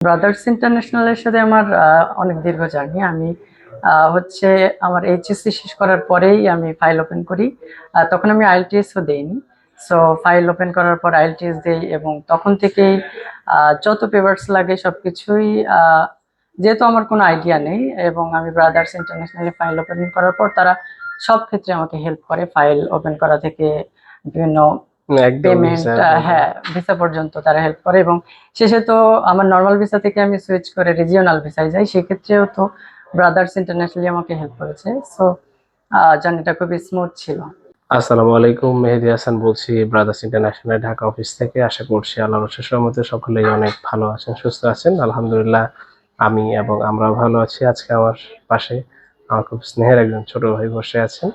Brothers ইন্টারন্যাশনালের সাথে আমার অনেক দীর্ঘ জার্নি। আমি হচ্ছে আমার এইচএসসি শেষ করার পরেই আমি ফাইল ওপেন করি। তখন আমি আইএলটিএসও দেইনি। সো ফাইল ওপেন করার পর আইএলটিএস দেই এবং তখন থেকেই যত পেপারস লাগে সব কিছুই যেহেতু আমার কোনো আইডিয়া নেই এবং আমি ব্রাদার্স ইন্টারন্যাশনালে ফাইল ওপেন করার পর তারা সব ক্ষেত্রে আমাকে হেল্প করে ফাইল ওপেন করা থেকে বিভিন্ন পেমেন্ট হ্যাঁ ভিসা পর্যন্ত তারা হেল্প করে এবং শেষে তো আমার নর্মাল ভিসা থেকে আমি সুইচ করে রিজিওনাল ভিসায় যাই সেক্ষেত্রেও তো ব্রাদার্স ইন্টারন্যাশনালি আমাকে হেল্প করেছে। সো জার্নিটা খুবই স্মুথ ছিল। আসসালামু আলাইকুম মেহেদি হাসান বলছি ব্রাদার্স ইন্টারন্যাশনাল ঢাকা অফিস থেকে। আশা করছি আল্লাহ রসের সহমতে সকলেই অনেক ভালো আছেন সুস্থ আছেন। আলহামদুলিল্লাহ আমি এবং আমরাও ভালো আছি। আজকে আমার পাশে আমার খুব স্নেহের একজন ছোট ভাই বসে আছেন।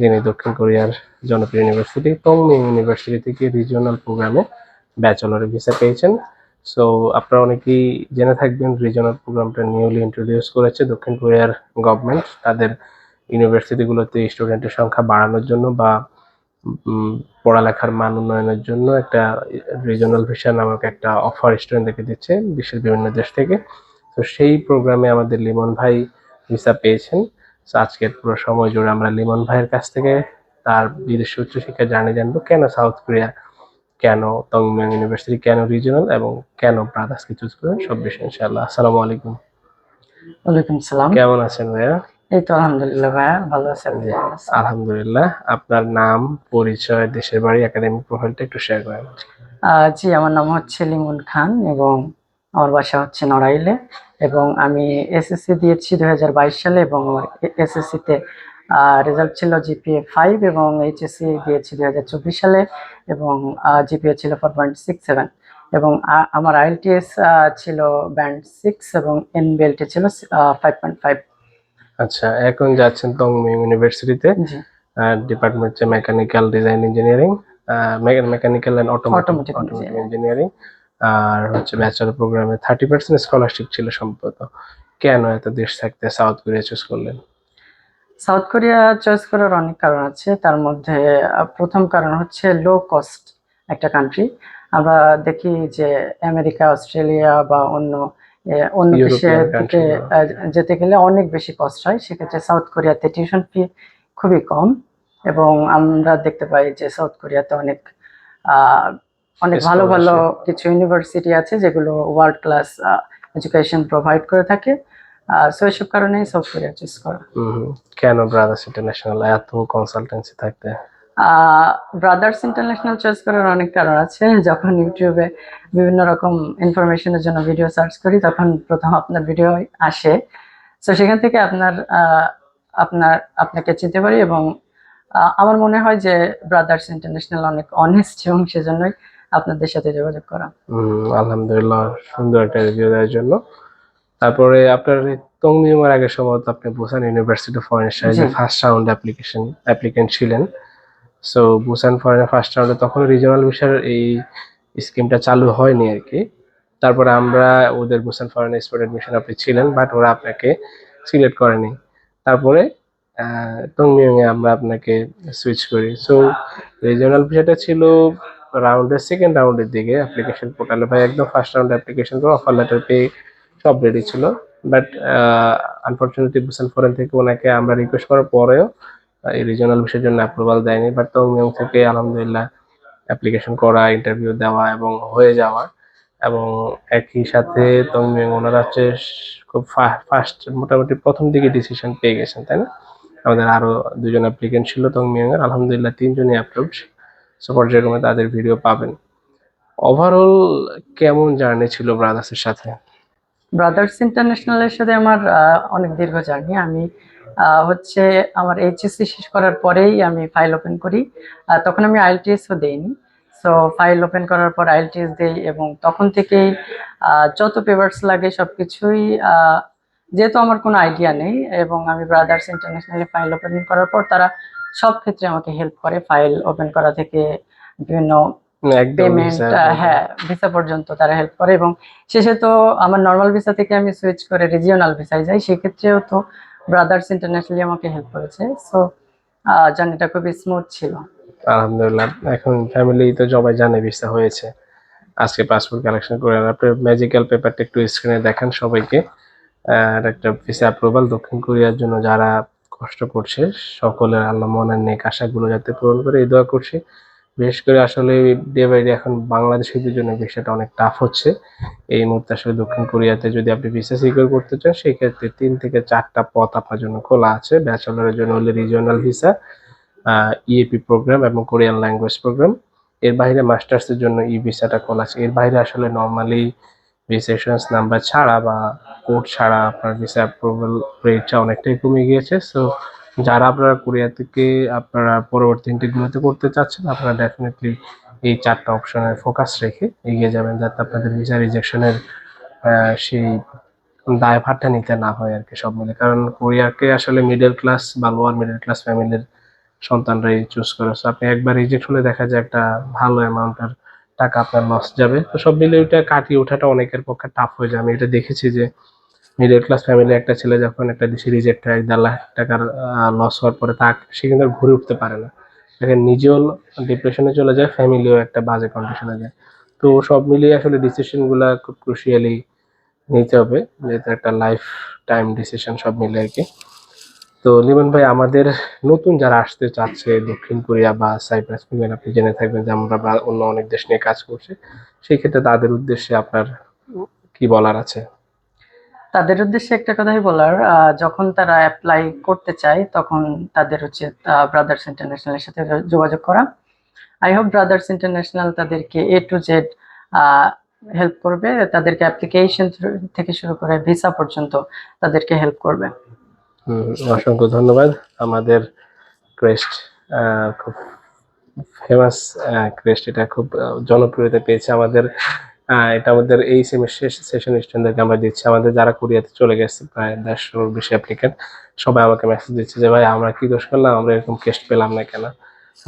যিনি দক্ষিণ কোরিয়ার জনপ্রিয় ইউনিভার্সিটি টংমিং ইউনিভার্সিটি থেকে রিজিওনাল প্রোগ্রামে ব্যাচেলর ভিসা পেয়েছেন। সো আপনারা অনেকেই জেনে থাকবেন রিজিওনাল প্রোগ্রামটা নিউলি ইন্ট্রোডিউস করেছে দক্ষিণ কোরিয়ার গভর্নমেন্ট তাদের ইউনিভার্সিটিগুলোতে স্টুডেন্টের সংখ্যা বাড়ানোর জন্য বা পড়ালেখার মান উন্নয়নের জন্য একটা রিজনাল ভিসা নামক একটা অফার স্টুডেন্টদেরকে দিচ্ছে, বিশ্বের বিভিন্ন দেশ থেকে। তো সেই প্রোগ্রামে আমাদের লিমন ভাই ভিসা পেয়েছেন। আজকের পুরো সময় জুড়ে আমরা লিমন ভাইয়ের কাছ থেকে তার বিদেশি উচ্চশিক্ষা জানি জানব। কেন সাউথ কোরিয়া কেন তংমিয়াং ইউনিভার্সিটি কেন রিজনাল এবং কেন ব্রাদার্সকে চুজ করেন সব বিষয়ে ইনশাআল্লাহ। আসসালামু আলাইকুম। ওয়ালাইকুম সালাম। কেমন আছেন ভাইয়া? এই তো আলহামদুলিল্লাহ ভাইয়া ভালো আছেন? জি, আলহামদুলিল্লাহ। আপনার নাম পরিচয় দেশের বাড়ি একাডেমিক প্রোফাইলটা একটু শেয়ার করেন। জি আমার নাম হচ্ছে লিমন খান এবং আমার বাসা হচ্ছে নড়াইলে। এবং আমি এসএসসি দিয়েছি দুই সালে এবং আমার এসএসসিতে রেজাল্ট ছিল জিপিএ ফাইভ এবং এইচএসসি দিয়েছি দুই সালে এবং জিপিএ ছিল ফোর পয়েন্ট সিক্স সেভেন এবং আমার আইএলটিএস ছিল ব্যান্ড সিক্স এবং এন এনবিএলটি ছিল ফাইভ পয়েন্ট ফাইভ আচ্ছা এখন যাচ্ছেন তংমিং ইউনিভার্সিটিতে ডিপার্টমেন্ট হচ্ছে mechanical design engineering mechanical and automotive engineering আর হচ্ছে ব্যাচেলর প্রোগ্রামে থার্টি পার্সেন্ট স্কলারশিপ ছিল সম্ভবত। কেন এত দেশ থাকতে সাউথ কোরিয়া চুজ করলেন? সাউথ কোরিয়া চয়েস করার অনেক কারণ আছে। তার মধ্যে প্রথম কারণ হচ্ছে লো কস্ট একটা কান্ট্রি আমরা দেখি যে আমেরিকা অস্ট্রেলিয়া বা অন্য অন্য দেশেরগুলো। আহ, যেতে গেলে অনেক বেশি কস্ট হয়। সেক্ষেত্রে সাউথ কোরিয়াতে টিউশন ফি খুবই কম। এবং আমরা দেখতে পাই যে সাউথ কোরিয়াতে অনেক অনেক ভালো ভালো কিছু ইউনিভার্সিটি আছে যেগুলো ওয়ার্ল্ড ক্লাস এডুকেশন প্রোভাইড করে থাকে। সো এসব কারণেই কোরিয়া চুজ করা। হুম, কেন ব্রাদার্স ইন্টারন্যাশনাল এত কনসালটেন্সি থাকতে? ব্রাদার্স ইন্টারন্যাশনাল চয়েস করার অনেক কারণ আছে। যখন ইউটিউবে বিভিন্ন রকম ইনফরমেশনের জন্য ভিডিও সার্চ করি তখন প্রথম আপনার ভিডিও আসে। তো সেখান থেকে আপনার আপনার আপনাকে চিনতে পারি এবং আমার মনে হয় যে ব্রাদার্স ইন্টারন্যাশনাল অনেক অনেস্ট এবং সেজন্যই আপনাদের সাথে যোগাযোগ করা। হুম, আলহামদুলিল্লাহ সুন্দর একটা রিভিউ দেওয়ার জন্য। তারপরে আপনার তংমিউমের আগে সম্ভবত আপনি বুসান ইউনিভার্সিটি ফরেন স্টাডিজে ফার্স্ট রাউন্ড অ্যাপ্লিকেশন অ্যাপ্লিকেন্ট ছিলেন। সো বুসান ফরেনের ফার্স্ট রাউন্ডে তখন রিজিওনাল ভিসার এই স্কিমটা চালু হয়নি আর কি। তারপরে আমরা ওদের বুসান ফরেন স্পট অ্যাডমিশন আপনি ছিলেন বাট ওরা আপনাকে সিলেক্ট করেনি। তারপরে তংমিউমে আমরা আপনাকে সুইচ করি। সো রিজিওনাল ভিসাটা ছিল রাউন্ডের সেকেন্ড রাউন্ডের দিকে অ্যাপ্লিকেশন পোর্টালে ভাই একদম ফার্স্ট রাউন্ডে অ্যাপ্লিকেশন করে অফার লেটার পেয়ে সব রেডি ছিল। বাট আনফর্চুনেটলি বুসান ফরেন থেকে ওনাকে আমরা রিকোয়েস্ট করার পরেও এই রিজনাল বিষয়ের জন্য অ্যাপ্রুভাল দেয়নি। বাট তংমিয়ং থেকে আলহামদুলিল্লাহ অ্যাপ্লিকেশন করা ইন্টারভিউ দেওয়া এবং হয়ে যাওয়া। এবং একই সাথে তংমিয়ং ওনারা হচ্ছে খুব ফার্স্ট মোটামুটি প্রথম দিকে ডিসিশন পেয়ে গেছেন, তাই না? আমাদের আরও দুজন অ্যাপ্লিকেন্ট ছিল তংমিয়ং এর আলহামদুলিল্লাহ তিনজনই অ্যাপ্রুভড সো পর্যায়ক্রমে তাদের ভিডিও পাবেন। ওভারঅল কেমন জার্নি ছিল ব্রাদার্সের সাথে? ব্রাদার্স ইন্টারন্যাশনালের সাথে আমার অনেক দীর্ঘ জার্নি আমি হচ্ছে আমার এইচএসসি শেষ করার পরেই আমি ফাইল ওপেন করি। তখন আমি আইএলটিএসও দেইনি। সো ফাইল ওপেন করার পর আইএলটিএস দেই এবং তখন থেকেই যত পেপারস লাগে সব কিছুই যেহেতু আমার কোনো আইডিয়া নেই এবং আমি ব্রাদার্স ইন্টারন্যাশনালে ফাইল ওপেন করার পর তারা সব ক্ষেত্রে আমাকে হেল্প করে ফাইল ওপেন করা থেকে বিভিন্ন পেমেন্ট হ্যাঁ ভিসা পর্যন্ত তারা হেল্প করে এবং শেষে তো আমার নর্মাল ভিসা থেকে আমি সুইচ করে রিজিওনাল ভিসায় যাই সেক্ষেত্রেও তো ব্রাদার্স ইন্টারন্যাশনালি আমাকে হেল্প করেছে। সো জার্নিটা খুবই স্মুথ ছিল। আলহামদুলিল্লাহ এখন ফ্যামিলি তো সবাই জানে ভিসা হয়েছে। আজকে পাসপোর্ট কালেকশন করে। আপনার ম্যাজিক্যাল পেপারটা একটু স্ক্রিনে দেখান সবাইকে। আর একটা ভিসা অ্যাপ্রুভাল দক্ষিণ কোরিয়ার জন্য যারা কষ্ট করছে। সকলের আল্লাহ মনের নেক আশাগুলো যাতে পূরণ করে এই দোয়া করছি। বিশেষ করে আসলে ডে বাই ডে এখন বাংলাদেশিদের জন্য ভিসাটা অনেক টাফ হচ্ছে। এই মুহূর্তে আসলে দক্ষিণ কোরিয়াতে যদি আপনি ভিসা সিকিউর করতে চান সেই ক্ষেত্রে তিন থেকে চারটা পথ আপনার জন্য খোলা আছে। ব্যাচেলরের জন্য হলে রিজিওনাল ভিসা ইএপি প্রোগ্রাম এবং কোরিয়ান ল্যাঙ্গুয়েজ প্রোগ্রাম এর বাইরে মাস্টার্সের জন্য ই ভিসাটা খোলা আছে। এর বাইরে আসলে নর্মালি এসুরেন্স নাম্বার ছাড়া বা কোড ছাড়া আপনার ভিসা অ্যাপ্রুভাল রেটটা অনেকটাই কমে গিয়েছে। সো যারা আপনারা কোরিয়া থেকে আপনারা পরবর্তী ইন্টিগুলোতে করতে চাচ্ছেন, আপনারা ডেফিনেটলি এই চারটা অপশনের ফোকাস রেখে এগিয়ে যাবেন, যাতে আপনাদের ভিসা রিজেকশনের সেই দায়ভারটা নিতে না হয় আর কি সব মিলে। কারণ কোরিয়াকে আসলে মিডল ক্লাস বা লোয়ার মিডল ক্লাস ফ্যামিলির সন্তানরাই চুজ করে। সো আপনি একবার রিজেক্ট হলে দেখা যায় একটা ভালো অ্যামাউন্টের টাকা আপনার লস যাবে। তো সব মিলে ওইটা কাটিয়ে ওঠাটা অনেকের পক্ষে টাফ হয়ে যায়। আমি এটা দেখেছি যে মিডল ক্লাস ফ্যামিলি একটা ছেলে যখন একটা দেশে রিজেক্ট হয় এক দেড় লাখ টাকার লস হওয়ার পরে তা সে কিন্তু ঘুরে উঠতে পারে না। দেখেন নিজেও ডিপ্রেশনে চলে যায় ফ্যামিলিও একটা বাজে কন্ডিশনে যায়। তো সব মিলিয়ে আসলে ডিসিশনগুলো খুব ক্রুশিয়ালি নিতে হবে। যেহেতু একটা লাইফ টাইম ডিসিশন সব মিলে আর কি। তো লিমন ভাই, আমাদের নতুন যারা আসতে চাচ্ছে দক্ষিণ কোরিয়া বা সাইপ্রাস মিলেন আপনি জেনে থাকবেন যে আমরা অন্য অনেক দেশ নিয়ে কাজ করছি। সেই ক্ষেত্রে তাদের উদ্দেশ্যে আপনার কি বলার আছে? তাদের উদ্দেশ্যে একটা কথাই বলার যখন তারা অ্যাপ্লাই করতে চায়, তখন তাদের হচ্ছে ব্রাদার্স ইন্টারন্যাশনালের সাথে যোগাযোগ করা। আই হোপ ব্রাদার্স ইন্টারন্যাশনাল তাদেরকে এ টু জেড হেল্প করবে। তাদেরকে অ্যাপ্লিকেশন থেকে শুরু করে ভিসা পর্যন্ত তাদেরকে হেল্প করবে। অসংখ্য ধন্যবাদ। আমাদের ক্রেস্ট খুব ফেমাস ক্রেস্ট, এটা খুব জনপ্রিয়তা পেয়েছে আমাদের। এটা আমাদের এই সেমিস্টার সেশন স্টুডেন্টদেরকে আমরা দিচ্ছি। আমাদের যারা কোরিয়াতে চলে গেছে, প্রায় দেড়শোর বেশি অ্যাপ্লিকেন্ট সবাই আমাকে মেসেজ দিচ্ছে যে, ভাই, আমরা কি দোষ করলাম? আমরা এরকম কেস্ট পেলাম না কেন?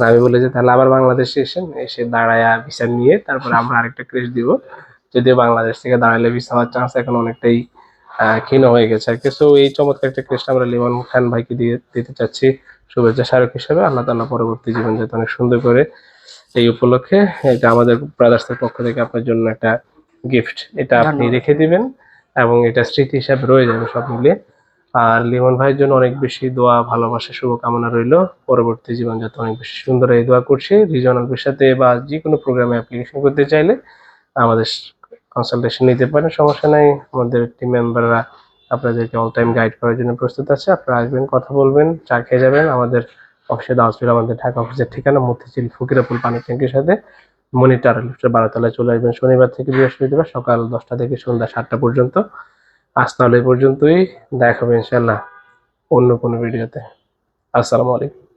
আমি বলি যে, তাহলে আবার বাংলাদেশে এসেন, এসে দাঁড়ায়া ভিসা নিয়ে, তারপরে আমরা আরেকটা ক্রেস্ট দিব। যদিও বাংলাদেশ থেকে দাঁড়ালে ভিসা হওয়ার চান্স এখন অনেকটাই ক্ষীণ হয়ে গেছে আর কি। সো এই চমৎকার একটা ক্রেস্ট আমরা লিমন খান ভাইকে দিয়ে দিতে চাচ্ছি। শুভেচ্ছা স্মারক হিসেবে। আল্লাহ তাআলা পরবর্তী জীবন যাতে অনেক সুন্দর করে এই উপলক্ষে এটা আমাদের ব্রাদার্সের পক্ষ থেকে আপনার জন্য একটা গিফট এটা আপনি রেখে দিবেন এবং এটা স্মৃতি হিসাবে রয়ে যাবে সব মিলিয়ে। আর লিমন ভাইয়ের জন্য অনেক বেশি দোয়া ভালোবাসা শুভকামনা রইল। পরবর্তী জীবন যাতে অনেক বেশি সুন্দর এই দোয়া করছি। রিজনাল বিষয়তে বা যে কোনো প্রোগ্রামে অ্যাপ্লিকেশন করতে চাইলে আমাদের কনসালটেশন নিতে পারেন, সমস্যা নাই। আমাদের টিম মেম্বাররা আপনাদেরকে অল টাইম গাইড করার জন্য প্রস্তুত আছে। আপনারা আসবেন, কথা বলবেন, চা খেয়ে যাবেন। আমাদের অফিসে দাওয়াজবিল আমাদের ঢাকা অফিসের ঠিকানা, মতিঝিল ফকিরাপুল পানি ট্যাঙ্কির সাথে। মনিটার লিফটের বারোতলায় চলে আসবেন শনিবার থেকে বৃহস্পতিবার সকাল দশটা থেকে সন্ধ্যা সাতটা পর্যন্ত। আজ তাহলে পর্যন্তই। দেখা হবে ইনশাল্লাহ অন্য কোনো ভিডিওতে আসসালামু আলাইকুম।